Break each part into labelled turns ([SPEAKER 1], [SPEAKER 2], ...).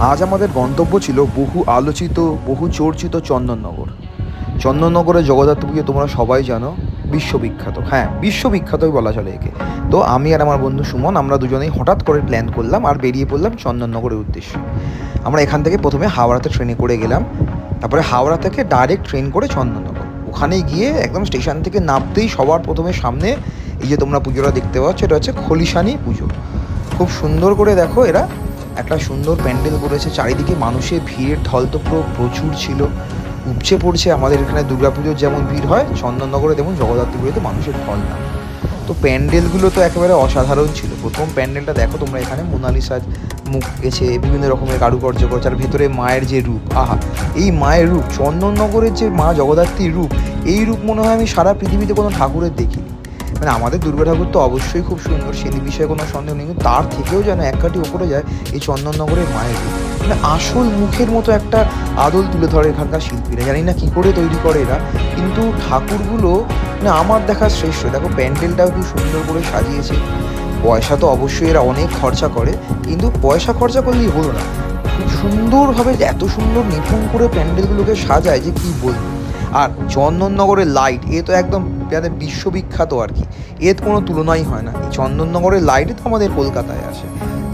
[SPEAKER 1] আজ আমাদের গন্তব্য ছিল বহু আলোচিত, বহু চর্চিত চন্দননগর। চন্দননগরের জগদ্ধাত্রী পুজো তোমরা সবাই জানো, বিশ্ববিখ্যাত। হ্যাঁ বিশ্ববিখ্যাতই বলা চলে একে। তো আমি আর আমার বন্ধু সুমন আমরা দুজনেই হঠাৎ করে প্ল্যান করলাম আর বেরিয়ে পড়লাম চন্দননগরের উদ্দেশ্যে। আমরা এখান থেকে প্রথমে হাওড়াতে ট্রেনে করে গেলাম। তারপরে হাওড়া থেকে ডাইরেক্ট ট্রেন করে চন্দননগর। ওখানে গিয়ে একদম স্টেশন থেকে নামতেই সবার প্রথমে সামনে এই যে তোমরা পুজোটা দেখতে পাচ্ছ, এটা হচ্ছে খলিশানি পুজো। খুব সুন্দর করে দেখো এরা একটা সুন্দর প্যান্ডেল করেছে, চারিদিকে মানুষের ভিড়ের ঢল তো পুরো প্রচুর ছিল। উপচে পড়ছে আমাদের এখানে দুর্গাপুজোর যেমন ভিড় হয়, চন্দননগরে তেমন জগদ্ধাত্রী পুজোতে মানুষের ঢল না। তো প্যান্ডেলগুলো তো একেবারে অসাধারণ ছিল। প্রথম প্যান্ডেলটা দেখো তোমরা এখানে, মোনালিসার মুখ গেছে, বিভিন্ন রকমের কারুকার্য করছে, আর ভেতরে মায়ের যে রূপ, আহা! এই মায়ের রূপ, চন্দননগরের যে মা জগদ্ধাত্রীর রূপ, এই রূপ মনে হয় আমি সারা পৃথিবীতে কোনো ঠাকুরের দেখিনি। মানে আমাদের দুর্গা ঠাকুর তো অবশ্যই খুব সুন্দর সে বিষয়ে কোনো সন্দেহ নেই তার থেকেও যেন এক কাঠি ওপরে যায় এই চন্দননগরের মায়ের মানে আসল মুখের মতো একটা আদল তুলে ধরে এখানকার শিল্পীরা। জানি না কী করে তৈরি করে এরা, কিন্তু ঠাকুরগুলো মানে আমার দেখা শ্রেষ্ঠ। দেখো, প্যান্ডেলটাও খুব সুন্দর করে সাজিয়েছে। পয়সা তো অবশ্যই এরা অনেক খরচা করে, কিন্তু পয়সা খরচা করলেই হলো না। খুব সুন্দরভাবে এত সুন্দর নিপুণ করে প্যান্ডেলগুলোকে সাজায় যে কী বলব। আর চন্দননগরের লাইট, এ তো একদম যাদের বিশ্ববিখ্যাত আর কি। এর কোনো তুলনাই হয় না। এই চন্দননগরের লাইটই তো আমাদের কলকাতায় আসে।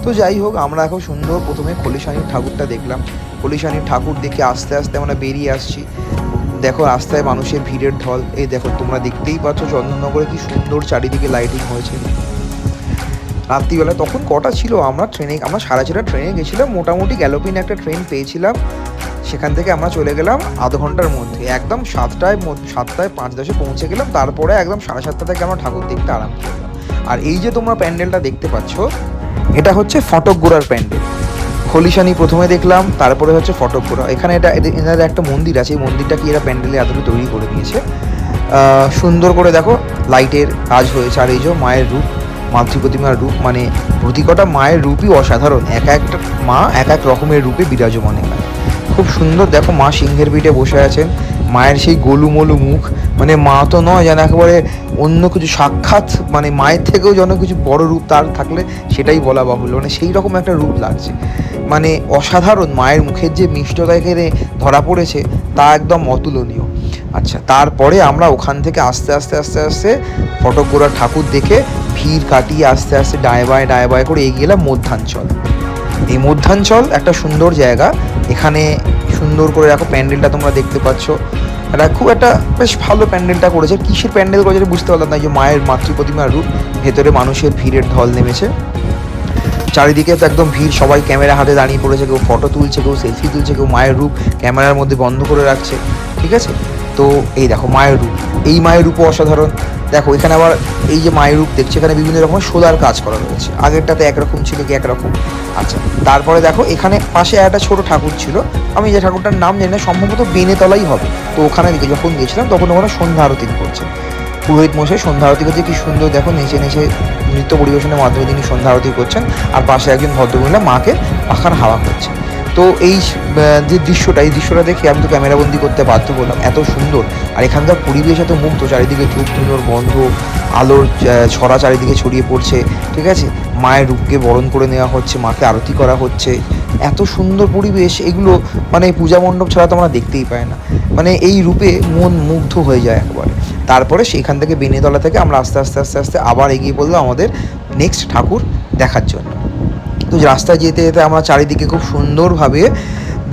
[SPEAKER 1] তো যাই হোক, আমরা এখন সুন্দর প্রথমে খলিশানির ঠাকুরটা দেখলাম। খলিশানির ঠাকুর দেখে আস্তে আস্তে আমরা বেরিয়ে আসছি। দেখো রাস্তায় মানুষের ভিড়ের ঢল। এই দেখো, তোমরা দেখতেই পাচ্ছ চন্দননগরে কি সুন্দর চারিদিকে লাইটিং হয়েছে। রাত্রিবেলা তখন কটা ছিল? আমরা ট্রেনে আমরা সারা ছটা ট্রেনে গেছিলাম। মোটামুটি গ্যালোপিন একটা ট্রেন পেয়েছিলাম। সেখান থেকে আমরা চলে গেলাম আধ ঘণ্টার মধ্যে। একদম সাতটায় সাতটায় পাঁচ দশে পৌঁছে গেলাম, তারপরে একদম সাড়ে সাতটা থেকে আমরা ঠাকুর দেখতে আরম্ভ করলাম। আর এই যে তোমরা প্যান্ডেলটা দেখতে পাচ্ছ, এটা হচ্ছে ফটক গোড়ার প্যান্ডেল। খলিশানি প্রথমে দেখলাম, তারপরে হচ্ছে ফটক গোড়া এখানে এটা এনাদের একটা মন্দির আছে, এই মন্দিরটা কি এরা প্যান্ডেলে এতটুকু তৈরি করে দিয়েছে। সুন্দর করে দেখো, লাইটের কাজ হয়েছে। আর এই যে মায়ের রূপ, মাতৃ প্রতিমার রূপ মানে প্রতিকটা মায়ের রূপই অসাধারণ। এক একটা মা এক এক রকমের রূপে বিরাজমান এখানে। খুব সুন্দর। দেখো মা সিংহের পিঠে বসে আছেন। মায়ের সেই গোলুমলু মুখ। মানে মা তো নয়, যেন একেবারে অন্য কিছু সাক্ষাৎ মানে মায়ের থেকেও যেন কিছু বড় রূপ তার থাকলে সেটাই বলা বাহুল্য। মানে সেই রকম একটা রূপ লাগছে। মানে অসাধারণ মায়ের মুখের যে মিষ্টতা এখানে ধরা পড়েছে, তা একদম অতুলনীয়। আচ্ছা তারপরে আমরা ওখান থেকে আস্তে আস্তে আস্তে আস্তে ফটকগোড়া ঠাকুর দেখে ভিড় কাটিয়ে আস্তে আস্তে ডায় বায় ডায় বায় করে এগিয়ে গেলাম মধ্যাঞ্চল। এই মধ্যাঞ্চল একটা সুন্দর জায়গা। এখানে সুন্দর করে রাখো প্যান্ডেলটা তোমরা দেখতে পাচ্ছ। এটা খুব একটা বেশ ভালো প্যান্ডেলটা করেছে। কিসের প্যান্ডেল করেছে বুঝতে পারলাম না। যে মায়ের মাতৃ প্রতিমার রূপ, ভেতরে মানুষের ভিড়ের ঢল নেমেছে। চারিদিকে তো একদম ভিড়, সবাই ক্যামেরা হাতে দাঁড়িয়ে পড়েছে, কেউ ফটো তুলছে, কেউ সেলফি তুলছে, কেউ মায়ের রূপ ক্যামেরার মধ্যে বন্ধ করে রাখছে। ঠিক আছে? তো এই দেখো মায়ের রূপ। এই মায়ের রূপও অসাধারণ। দেখো, এখানে আবার এই যে মায়ের রূপ দেখছে, এখানে বিভিন্ন রকমের সোলার কাজ করা রয়েছে। আগেরটাতে একরকম ছিল কি একরকম? আচ্ছা তারপরে দেখো, এখানে পাশে একটা ছোট ঠাকুর ছিল। আমি যে ঠাকুরটার নাম জানি না, সম্ভবত বেনেতলাই হবে। তো ওখানে দিকে যখন গেছিলাম, তখন ওখানে সন্ধ্যা আরতি করছে। পুরোহিত মশাই সন্ধ্যা আরতি করছে, কি সুন্দর দেখো, নেচে নেচে নৃত্য পরিবেশনের মাধ্যমে তিনি সন্ধ্যা আরতি করছেন। আর পাশে একজন ভদ্রমহিলা মাকে পাখার হাওয়া করছে তো এই যে দৃশ্যটা, এই দৃশ্যটা দেখে আমি তো ক্যামেরাবন্দি করতে বাধ্য করলাম এত সুন্দর। আর এখানকার পরিবেশ এত মুগ্ধ, চারিদিকে ধূপ ধুনোর গন্ধ, আলোর ছড়া চারিদিকে ছড়িয়ে পড়ছে, ঠিক আছে? মায়ের রূপকে বরণ করে নেওয়া হচ্ছে, মাকে আরতি করা হচ্ছে। এত সুন্দর পরিবেশ, এগুলো মানে পূজা মণ্ডপ ছাড়া তো আমরা দেখতেই পাই না। মানে এই রূপে মন মুগ্ধ হয়ে যায় একবারে। তারপরে সেখান থেকে বেনেতলা থেকে আমরা আস্তে আস্তে আস্তে আস্তে আবার এগিয়ে পড়লাম আমাদের নেক্সট ঠাকুর দেখার জন্য। তো রাস্তায় যেতে যেতে আমরা চারিদিকে খুব সুন্দরভাবে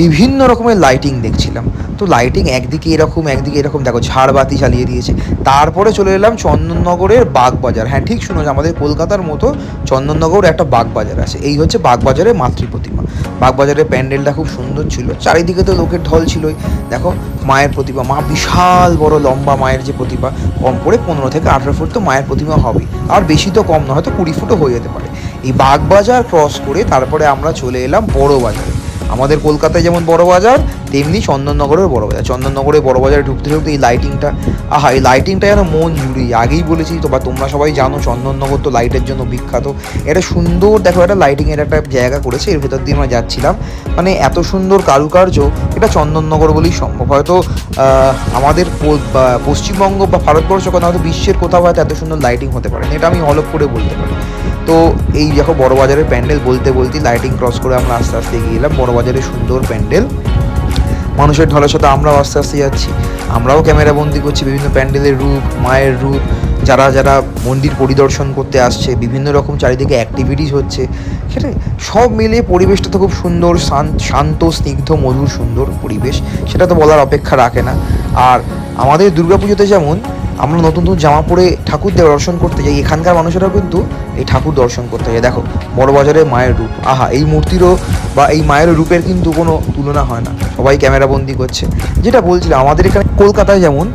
[SPEAKER 1] বিভিন্ন রকমের লাইটিং দেখছিলাম। তো লাইটিং একদিকে এরকম একদিকে এরকম, দেখো ঝাড়বাতি জ্বালিয়ে দিয়েছে। তারপরে চলে এলাম চন্দননগরের বাগবাজার। হ্যাঁ ঠিক শুনো আমাদের কলকাতার মতো চন্দননগর একটা বাগবাজার আছে। এই হচ্ছে বাগবাজারের মাতৃ প্রতিমা। বাগবাজারের প্যান্ডেলটা খুব সুন্দর ছিল। চারিদিকে তো লোকের ঢল ছিলই। দেখো, মায়ের প্রতিমা, মা বিশাল বড় লম্বা মায়ের যে প্রতিমা, কম করে পনেরো থেকে আঠেরো ফুট তো মায়ের প্রতিমা হবে আর বেশি তো কম না হয়তো কুড়ি ফুটও হয়ে যেতে পারে। এই বাগবাজার ক্রস করে তারপরে আমরা চলে এলাম বড় বাজারে আমাদের কলকাতায় যেমন বড় বাজার, তেমনি চন্দননগরের বড় বাজার। চন্দননগরের বড় বাজারে ঢুকতে ঢুকতে এই লাইটিংটা আহা, এই লাইটিংটা যেন মন জুড়ি আগেই বলেছি তো, বা তোমরা সবাই জানো, চন্দননগর তো লাইটের জন্য বিখ্যাত। এটা সুন্দর, দেখো, একটা লাইটিংয়ের একটা জায়গা করেছে, এর ভেতর দিয়ে আমরা যাচ্ছিলাম। মানে এত সুন্দর কারুকার্য, এটা চন্দননগর বলেই সম্ভব। হয়তো আমাদের পশ্চিমবঙ্গ বা ভারতবর্ষ কোথাও হয়তো বিশ্বের কোথাও হয়তো এত সুন্দর লাইটিং হতে পারে। এটা আমি অলপ করে বলতে পারি। তো এই দেখো বড় বাজারের প্যান্ডেল বলতে বলতে লাইটিং ক্রস করে আমরা আস্তে আস্তে এগিয়ে এলাম। বড় বাজারের সুন্দর প্যান্ডেল। মানুষের ঢলের সাথে আমরাও আস্তে আস্তে যাচ্ছি। আমরাও ক্যামেরা বন্দি করছি বিভিন্ন প্যান্ডেলের রূপ, মায়ের রূপ, যারা যারা মন্দির পরিদর্শন করতে আসছে, বিভিন্ন রকম চারিদিকে অ্যাক্টিভিটিস হচ্ছে। সেটা সব মিলিয়ে পরিবেশটা তো খুব সুন্দর, শান- শান্ত, স্নিগ্ধ, মধুর, সুন্দর পরিবেশ। সেটা তো বলার অপেক্ষা রাখে না। আর আমাদের দুর্গাপুজোতে যেমন আমরা নতুন নতুন জামা পরে ঠাকুর দেব দর্শন করতে যাই, এখানকার মানুষেরাও কিন্তু এই ঠাকুর দর্শন করতে যায়। দেখো বড় বাজারে মায়ের রূপ। আহা, এই মূর্তিরও বা এই মায়ের রূপের কিন্তু কোনো তুলনা হয় না। সবাই ক্যামেরাবন্দি করছে। যেটা বলছিলাম, আমাদের এখানে কলকাতায় যেমন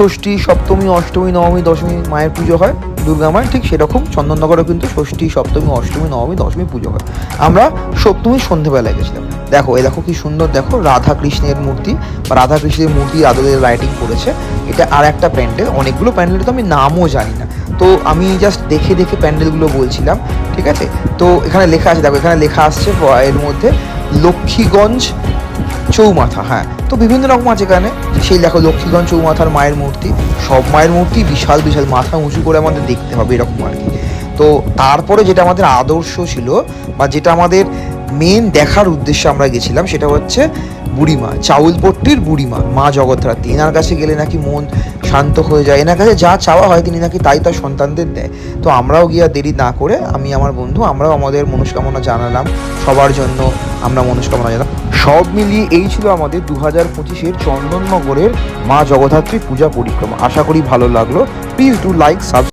[SPEAKER 1] ষষ্ঠী, সপ্তমী, অষ্টমী, নবমী, দশমী মায়ের পুজো হয়। দুর্গা মায়ের ঠিক সেরকম চন্দননগরেও কিন্তু ষষ্ঠী, সপ্তমী, অষ্টমী, নবমী দশমী পুজো হয়। আমরা সপ্তমী সন্ধেবেলায় গেছিলাম। দেখো, এ দেখো কি সুন্দর, দেখো রাধা কৃষ্ণের মূর্তি। বা রাধা কৃষ্ণের মূর্তি আদলের লাইটিং করেছে। এটা আর একটা প্যান্ডেল, অনেকগুলো প্যান্ডেল তো আমি নামও জানি না। তো আমি জাস্ট দেখে দেখে প্যান্ডেলগুলো বলছিলাম, ঠিক আছে? তো এখানে লেখা আছে, দেখো, এখানে লেখা আসছে এর মধ্যে লক্ষ্মীগঞ্জ চৌমাথা হ্যাঁ। তো বিভিন্ন রকম আছে এখানে। সেই দেখো লক্ষ্মীগঞ্জ চৌমাথার মায়ের মূর্তি। সব মায়ের মূর্তি বিশাল বিশাল। মাথা উঁচু করে আমাদের দেখতে হবে এরকম আর কি। তো তারপরে যেটা আমাদের আদর্শ ছিল বা যেটা আমাদের মেন দেখার উদ্দেশ্যে আমরা গেছিলাম সেটা হচ্ছে বুড়িমা, চাউলপট্টির বুড়িমা, মা জগদ্ধাত্রী। এনার কাছে গেলে নাকি মন শান্ত হয়ে যায়। এনার কাছে যা চাওয়া হয় তিনি নাকি তাই তার সন্তানদের দেয়। তো আমরাও গিয়া দেরি না করে আমি, আমার বন্ধু, আমরাও আমাদের মনস্কামনা জানালাম সবার জন্য। আমরা মনস্কামনা জানালাম। সব মিলিয়ে এই ছিল আমাদের দু হাজার পঁচিশের চন্দননগরের মা জগদ্ধাত্রী পূজা পরিক্রমা। আশা করি ভালো লাগল। Please do like subscribe